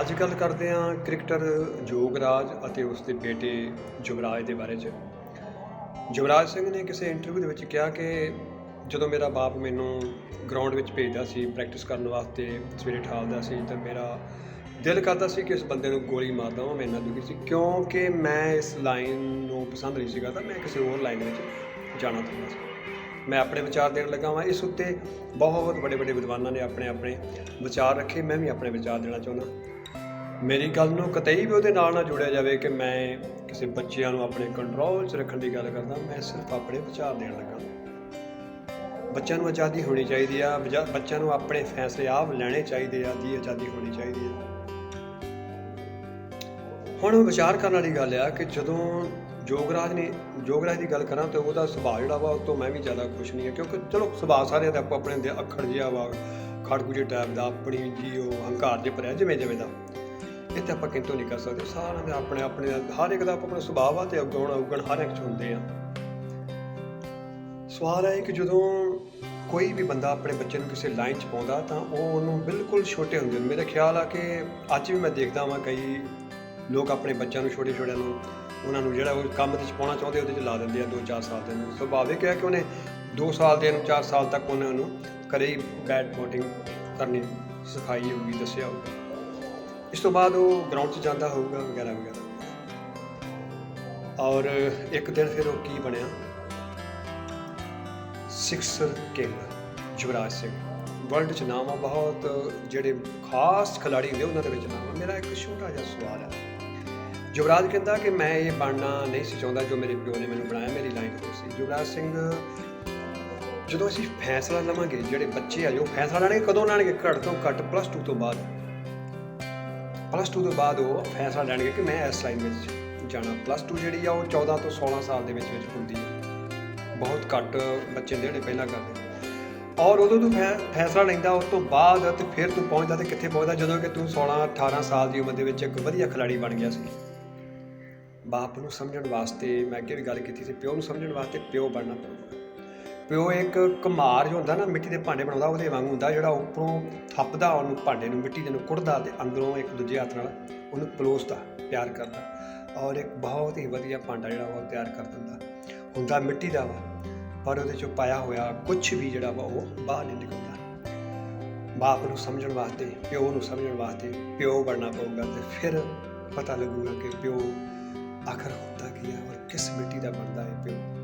ਅੱਜ ਗੱਲ ਕਰਦੇ ਹਾਂ ਕ੍ਰਿਕਟਰ ਜੋਗਰਾਜ ਅਤੇ ਉਸ ਦੇ ਬੇਟੇ ਯੁਵਰਾਜ ਦੇ ਬਾਰੇ 'ਚ। ਯੁਵਰਾਜ ਸਿੰਘ ਨੇ ਕਿਸੇ ਇੰਟਰਵਿਊ ਦੇ ਵਿੱਚ ਕਿਹਾ ਕਿ ਜਦੋਂ ਮੇਰਾ ਬਾਪ ਮੈਨੂੰ ਗਰਾਊਂਡ ਵਿੱਚ ਭੇਜਦਾ ਸੀ ਪ੍ਰੈਕਟਿਸ ਕਰਨ ਵਾਸਤੇ ਸਵੇਰੇ ਠਾਲਦਾ ਸੀ ਤਾਂ ਮੇਰਾ ਦਿਲ ਕਰਦਾ ਸੀ ਕਿ ਇਸ ਬੰਦੇ ਨੂੰ ਗੋਲੀ ਮਾਰ ਦਵਾਂ ਮੈਂ ਇੰਨਾ ਦੁਖੀ ਸੀ। ਕਿਉਂਕਿ ਮੈਂ ਇਸ ਲਾਈਨ ਨੂੰ ਪਸੰਦ ਨਹੀਂ ਸੀਗਾ ਤਾਂ ਮੈਂ ਕਿਸੇ ਹੋਰ ਲਾਈਨ ਵਿੱਚ ਜਾਣਾ ਚਾਹੁੰਦਾ ਸੀ। ਮੈਂ ਆਪਣੇ ਵਿਚਾਰ ਦੇਣ ਲੱਗਾ ਵਾਂ। ਇਸ ਉੱਤੇ ਬਹੁਤ ਵੱਡੇ ਵੱਡੇ ਵਿਦਵਾਨਾਂ ਨੇ ਆਪਣੇ ਆਪਣੇ ਵਿਚਾਰ ਰੱਖੇ, ਮੈਂ ਵੀ ਆਪਣੇ ਵਿਚਾਰ ਦੇਣਾ ਚਾਹੁੰਦਾ। ਮੇਰੀ ਗੱਲ ਨੂੰ ਕਤਈ ਵੀ ਉਹਦੇ ਨਾਲ ਨਾ ਜੋੜਿਆ ਜਾਵੇ ਕਿ ਮੈਂ ਕਿਸੇ ਬੱਚਿਆਂ ਨੂੰ ਆਪਣੇ ਕੰਟਰੋਲ 'ਚ ਰੱਖਣ ਦੀ ਗੱਲ ਕਰਦਾ। ਮੈਂ ਸਿਰਫ ਆਪਣੇ ਵਿਚਾਰ ਦੇਣ ਲੱਗਾ। ਬੱਚਿਆਂ ਨੂੰ ਆਜ਼ਾਦੀ ਹੋਣੀ ਚਾਹੀਦੀ ਆ। ਬੱਚਿਆਂ ਨੂੰ ਆਪਣੇ ਫੈਸਲੇ ਆਪ ਲੈਣੇ ਚਾਹੀਦੇ ਆ, ਦੀ ਆਜ਼ਾਦੀ ਹੋਣੀ ਚਾਹੀਦੀ ਆ। ਹੁਣ ਵਿਚਾਰ ਕਰਨ ਵਾਲੀ ਗੱਲ ਆ ਕਿ ਜਦੋਂ ਜੋਗਰਾਜ ਨੇ ਜੋਗਰਾਜ ਦੀ ਗੱਲ ਕਰਾਂ ਤਾਂ ਉਹਦਾ ਸੁਭਾਅ ਜਿਹੜਾ ਵਾ, ਉਹ ਤੋਂ ਮੈਂ ਵੀ ਜ਼ਿਆਦਾ ਖੁਸ਼ ਨਹੀਂ ਹਾਂ, ਕਿਉਂਕਿ ਚਲੋ ਸੁਭਾਅ ਸਾਰਿਆਂ ਦਾ ਆਪੋ ਆਪਣੇ ਦੇ ਅੱਖਰ ਜਿਹਾ ਵਾ, ਖੜਕੂ ਜੇ ਟਾਈਪ ਦਾ, ਆਪਣੀ ਜੀ ਉਹ ਹੰਕਾਰ ਜੇ ਭਰਿਆ ਜਿਵੇਂ ਜਿਵੇਂ ਦਾ। ਇਹ ਇੱਥੇ ਆਪਾਂ ਕਿੰਤੋਂ ਨਹੀਂ ਕਰ ਸਕਦੇ, ਸਾਰਿਆਂ ਦੇ ਆਪਣੇ ਆਪਣੇ, ਹਰ ਇੱਕ ਦਾ ਆਪੋ ਆਪਣਾ ਸੁਭਾਅ ਵਾ ਤੇ ਅਗਾਉਣ ਉਗਣ ਹਰ ਇੱਕ ਚ ਹੁੰਦੇ ਆ। ਸਵਾਲ ਹੈ ਕਿ ਜਦੋਂ ਕੋਈ ਵੀ ਬੰਦਾ ਆਪਣੇ ਬੱਚੇ ਨੂੰ ਕਿਸੇ ਲਾਈਨ 'ਚ ਪਾਉਂਦਾ, ਤਾਂ ਉਹ ਉਹਨੂੰ ਬਿਲਕੁਲ ਛੋਟੇ ਹੁੰਦੇ ਨੇ। ਮੇਰੇ ਖਿਆਲ ਆ ਕਿ ਅੱਜ ਵੀ ਮੈਂ ਦੇਖਦਾ ਵਾਂ ਕਈ ਲੋਕ ਆਪਣੇ ਬੱਚਿਆਂ ਨੂੰ ਛੋਟੇ ਛੋਟਿਆਂ ਨੂੰ ਉਹਨਾਂ ਨੂੰ ਜਿਹੜਾ ਉਹ ਕੰਮ ਤੇ 'ਚ ਪਾਉਣਾ ਚਾਹੁੰਦੇ, ਉਹਦੇ 'ਚ ਲਾ ਦਿੰਦੇ ਆ 2-4 ਸਾਲ ਦੇ ਨੂੰ ਸੁਭਾਵਿਕ ਹੈ ਕਿ ਉਹਨੇ 2 ਸਾਲ ਦੇ ਨੂੰ 4 ਸਾਲ ਤੱਕ ਉਹਨੇ ਉਹਨੂੰ ਕਦੇ ਹੀ ਬੈਟ ਬੋਟਿੰਗ ਕਰਨੀ ਸਿਖਾਈ ਹੋਊਗੀ, ਦੱਸਿਆ ਹੋਊਗਾ। ਇਸ ਤੋਂ ਬਾਅਦ ਉਹ ਗਰਾਊਂਡ 'ਚ ਜਾਂਦਾ ਹੋਊਗਾ, ਵਗੈਰਾ ਵਗੈਰਾ। ਔਰ ਇੱਕ ਦਿਨ ਫਿਰ ਉਹ ਕੀ ਬਣਿਆ? Sixer king Yuvraj Singh. World 'ਚ ਨਾਮ ਆ ਬਹੁਤ, ਜਿਹੜੇ ਖਾਸ ਖਿਡਾਰੀ ਹੁੰਦੇ ਉਹਨਾਂ ਦੇ ਵਿੱਚ ਨਾਮ ਆ। ਮੇਰਾ ਇੱਕ ਛੋਟਾ ਜਿਹਾ ਸਵਾਲ ਹੈ ਯੁਵਰਾਜ ਕਹਿੰਦਾ ਕਿ ਮੈਂ ਇਹ ਬਣਨਾ ਨਹੀਂ ਸੀ ਚਾਹੁੰਦਾ ਜੋ ਮੇਰੇ ਪਿਓ ਨੇ ਮੈਨੂੰ ਬਣਾਇਆ, ਮੇਰੀ ਲਾਈਨ ਹੋ ਸੀ। ਯੁਵਰਾਜ ਸਿੰਘ, ਜਦੋਂ ਅਸੀਂ ਫੈਸਲਾ ਲਵਾਂਗੇ, ਜਿਹੜੇ ਬੱਚੇ ਆ, ਜੋ ਫੈਸਲਾ ਲੈਣਗੇ, ਕਦੋਂ ਲੈਣਗੇ? ਘੱਟ ਤੋਂ ਘੱਟ ਪਲੱਸ 2 ਤੋਂ ਬਾਅਦ। ਪਲੱਸ 2 ਤੋਂ ਬਾਅਦ ਉਹ ਫੈਸਲਾ ਲੈਣਗੇ ਕਿ ਮੈਂ ਇਸ ਲਾਈਨ ਵਿੱਚ ਜਾਣਾ। ਪਲੱਸ 2 ਜਿਹੜੀ ਆ, ਉਹ 14 ਤੋਂ 16 ਸਾਲ ਦੇ ਵਿੱਚ ਵਿੱਚ ਹੁੰਦੀ ਹੈ ਬਹੁਤ ਘੱਟ ਬੱਚੇ ਨੇ ਜਿਹੜੇ ਪਹਿਲਾਂ ਕਰਦੇ। ਔਰ ਉਦੋਂ ਤੂੰ ਫੈ- ਫੈਸਲਾ ਲੈਂਦਾ, ਉਸ ਤੋਂ ਬਾਅਦ ਤੇ ਫਿਰ ਤੂੰ ਪਹੁੰਚਦਾ ਤੇ ਕਿੱਥੇ ਪਹੁੰਚਦਾ? ਜਦੋਂ ਕਿ ਤੂੰ 16 18 ਸਾਲ ਦੀ ਉਮਰ ਦੇ ਵਿੱਚ ਇੱਕ ਵਧੀਆ ਖਿਡਾਰੀ ਬਣ ਗਿਆ ਸੀ। ਬਾਪ ਨੂੰ ਸਮਝਣ ਵਾਸਤੇ, ਮੈਂ ਅੱਗੇ ਵੀ ਗੱਲ ਕੀਤੀ ਸੀ, ਪਿਓ ਨੂੰ ਸਮਝਣ ਵਾਸਤੇ ਪਿਓ ਬਣਨਾ ਪਊਗਾ। ਪਿਓ ਇੱਕ ਕੁਮਾਰ ਜੋ ਹੁੰਦਾ ਨਾ, ਮਿੱਟੀ ਦੇ ਭਾਂਡੇ ਬਣਾਉਂਦਾ, ਉਹਦੇ ਵਾਂਗ ਹੁੰਦਾ, ਜਿਹੜਾ ਉੱਪਰੋਂ ਥੱਪਦਾ, ਉਹਨੂੰ ਭਾਂਡੇ ਨੂੰ ਮਿੱਟੀ ਦੇ ਨੂੰ ਕੁੱਟਦਾ ਤੇ ਅੰਦਰੋਂ ਇੱਕ ਦੂਜੇ ਹੱਥ ਨਾਲ ਉਹਨੂੰ ਪਲੋਸਦਾ, ਪਿਆਰ ਕਰਦਾ। ਔਰ ਇੱਕ ਬਹੁਤ ਹੀ ਵਧੀਆ ਭਾਂਡਾ ਜਿਹੜਾ ਉਹ ਤਿਆਰ ਕਰ ਦਿੰਦਾ। ਹੁੰਦਾ ਮਿੱਟੀ ਦਾ ਵਾ, ਪਰ ਉਹਦੇ ਚੋਂ ਪਾਇਆ ਹੋਇਆ ਕੁਝ ਵੀ ਜਿਹੜਾ ਵਾ ਉਹ ਬਾਹਰ ਨਹੀਂ ਨਿਕਲਦਾ। ਬਾਪ ਨੂੰ ਸਮਝਣ ਵਾਸਤੇ, ਪਿਓ ਨੂੰ ਸਮਝਣ ਵਾਸਤੇ ਪਿਓ ਬਣਨਾ ਪਊਗਾ ਤੇ ਫਿਰ ਪਤਾ ਲੱਗੂਗਾ ਕਿ ਪਿਓ ਆਖਰ ਹੁੰਦਾ ਕੀ ਹੈ ਔਰ ਕਿਸ ਮਿੱਟੀ ਦਾ ਬਣਦਾ ਹੈ ਪਿਓ?